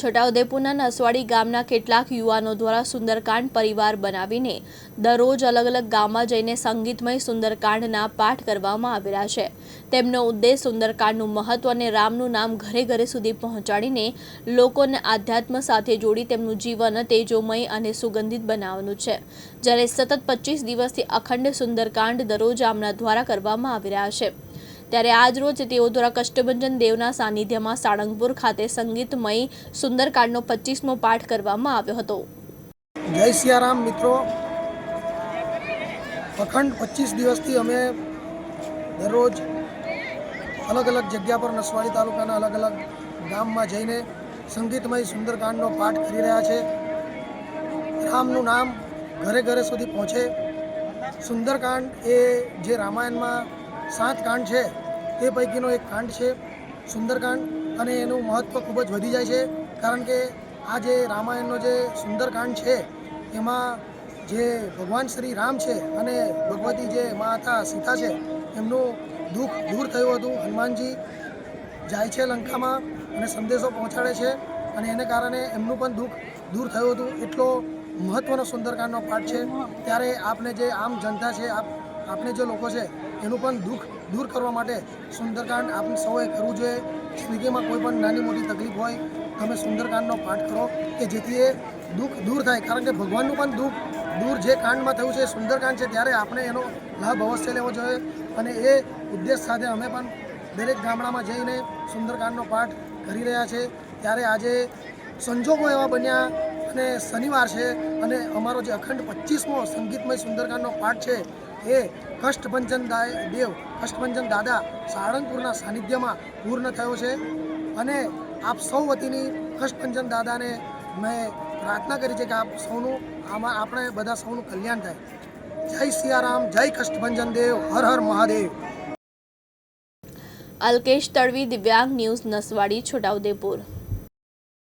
છોટાઉદેપુરના નસવાડી ગામના કેટલાક યુવાનો દ્વારા સુંદરકાંડ પરિવાર બનાવીને દરરોજ અલગ અલગ ગામમાં જઈને સંગીતમય સુંદરકાંડના પાઠ કરવામાં આવી છે. તેમનો ઉદ્દેશ સુંદરકાંડનું મહત્વ અને રામનું નામ ઘરે ઘરે સુધી પહોંચાડીને લોકોને આધ્યાત્મ સાથે જોડી તેમનું જીવન તેજોમય અને સુગંધિત બનાવવાનું છે. જ્યારે સતત પચીસ દિવસથી અખંડ સુંદરકાંડ દરરોજ આમના દ્વારા કરવામાં આવી રહ્યા છે. ત્યારે આજ રોજ તેઓ દ્વારા કષ્ટભંજન દેવના સાનિધ્યમાં સાળંગપુર ખાતે સંગીતમય સુંદરકાંડનો પચીસમો પાઠ કરવામાં આવ્યો હતો. જય સિયારામ મિત્રો. અખંડ પચીસ દિવસથી અમે દરરોજ અલગ અલગ જગ્યા પર નસવાડી તાલુકાના અલગ અલગ ગામમાં જઈને સંગીતમય સુંદરકાંડનો પાઠ કરી રહ્યા છે. રામનું નામ ઘરે ઘરે સુધી પહોંચે. સુંદરકાંડ એ જે રામાયણમાં સાત કાંડ છે તે પૈકીનો એક કાંડ છે, સુંદરકાંડ, અને એનું મહત્ત્વ ખૂબ જ વધી જાય છે, કારણ કે આ જે રામાયણનો જે સુંદરકાંડ છે, એમાં જે ભગવાન શ્રી રામ છે અને ભગવતી જે માતા સીતા છે, એમનું દુઃખ દૂર થયું હતું. હનુમાનજી જાય છે લંકામાં અને સંદેશો પહોંચાડે છે અને એને કારણે એમનું પણ દુઃખ દૂર થયું હતું. એટલો મહત્ત્વનો સુંદરકાંડનો પાઠ છે. ત્યારે આપને જે આમ જનતા છે, આપ આપણે જે લોકો છે, એનું પણ દુઃખ દૂર કરવા માટે સુંદરકાંડ આપણે સૌએ કરવું જોઈએ. જિંદગીમાં કોઈ પણ નાની મોટી તકલીફ હોય, તમે સુંદરકાંડનો પાઠ કરો કે જેથી એ દુઃખ દૂર થાય. કારણ કે ભગવાનનું પણ દુઃખ દૂર જે કાંડમાં થયું છે સુંદરકાંડ છે, ત્યારે આપણે એનો લાભ અવશ્ય લેવો જોઈએ. અને એ ઉદ્દેશ સાથે અમે પણ દરેક ગામડામાં જઈને સુંદરકાંડનો પાઠ કરી રહ્યા છે. ત્યારે આજે સંજોગો એવા બન્યા અને શનિવાર છે અને અમારો જે અખંડ પચીસમો સંગીતમય સુંદરકાંડનો પાઠ છે એ કષ્ટભંજન દાય દેવ, કષ્ટભંજન દાદા સાળંગપુરના સાનિધ્યમાં પૂર્ણ થયો છે. અને આપ સૌ વતીની કષ્ટભંજન દાદાને મેં પ્રાર્થના કરી છે કે આપ સૌનું, આમાં આપણે બધા સૌનું કલ્યાણ થાય. જય સિયારામ, જય કષ્ટભંજન દેવ, હર હર મહાદેવ. અલ્કેશ તડવી, દિવ્યાંગ ન્યૂઝ નસવાડી, છોટાઉદેપુર.